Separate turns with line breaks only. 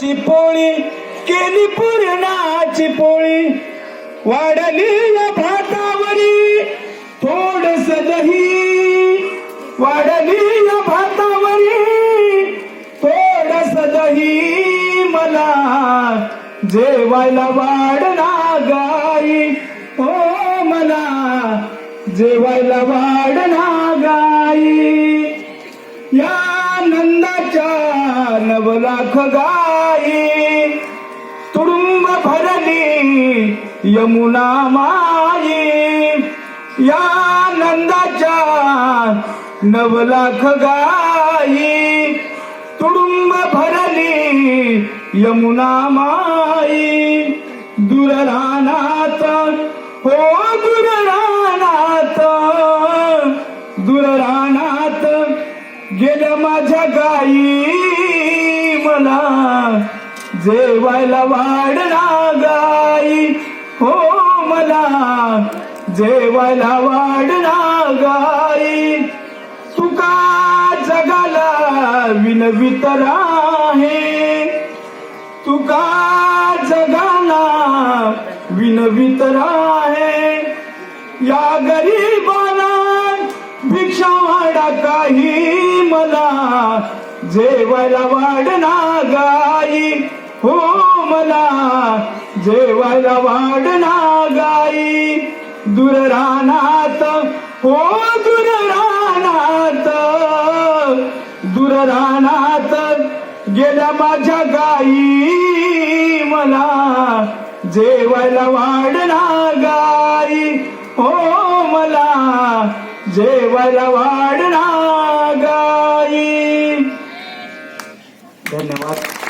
चिपोळी केली पुरणाची पोळी. वाढली या भातावरी थोडस दही. वाढली या भातावरी थोडस दही. मला जेवायला वाढना गाई. हो मला जेवायला वाढना गाई. या नंदाच्या नव लाख गाई तुडुंब भरली यमुना माई. या नंदाच्या नव लाख गाई तुडुंब भरली यमुना माई. दूर हो दूर रानात गेल्या माझ्या गाई. मला जेवायला वाढना गाई. हो मला जेवायला वाढना गाई. तुका जगाला विनवित आहे तुका जगाला विनवित आहे या गरीबाला भिक्षा वाडा काही मला. जेवायला वाढना गाई. हो मला जेवायला वाढना गाई. दूर रानात हो दूर रानात. दूर रानात गेल्या माझ्या गाई. मला जेवायला वाढना गाई. हो मला जेवायला वाढना धन्यवाद